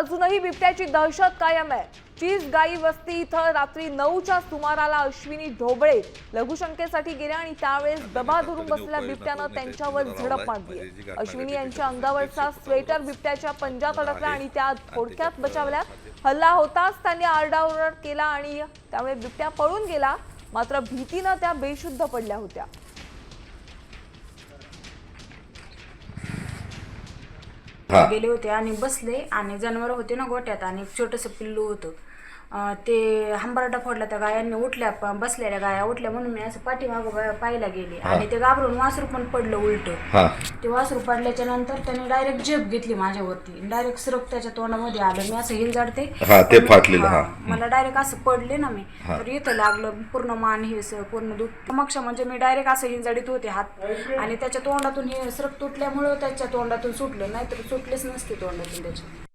अजूनही बिबट्याची दहशत कायम आहे. चीज गाई वस्ती इथं रात्री नऊच्या सुमाराला अश्विनी ढोबळे लघुशंकेसाठी गेल्या आणि त्यावेळेस दबा धरून बसलेल्या बिबट्यानं त्यांच्यावर झडप मारली अश्विनी यांच्या अंगावरचा स्वेटर बिबट्याच्या पंजात अडकला आणि त्या थोडक्यात बचावल्या. हल्ला होताच त्यांनी आरडाओरड केला आणि त्यामुळे बिबट्या पळून गेला. मात्र भीतीनं त्या बेशुद्ध पडल्या होत्या. हा. गेले होते आणि बसले आणि जनावर होते ना गोट्यात आणि एक छोटंसं पिल्लू होतं. ते हंबरडा फोडला त्या गायांनी उठल्या प- बसलेल्या गाया उठल्या म्हणून मी असं पाठीमागं पाहायला गेले. आणि ते घाबरून वासरू पण पडलं उलट. हा. ते वासरू पडल्याच्या नंतर त्याने डायरेक्ट झेप घेतली माझ्यावरती. डायरेक्ट सिरप त्याच्या तोंडामध्ये आलं. मी असं हिंजाडते. हा, ते फाटलेलं, हा. मला डायरेक्ट असं पडले ना मी. तर इथं लागलं पूर्ण मान हे पूर्ण दुख. मक्ष म्हणजे मी डायरेक्ट असं हिंजाडीत होते हात. आणि त्याच्या तोंडातून हे सिरप तुटल्यामुळं त्याच्या तोंडातून सुटलं. नाहीतर सुटलेच नसते तोंडातून त्याच्या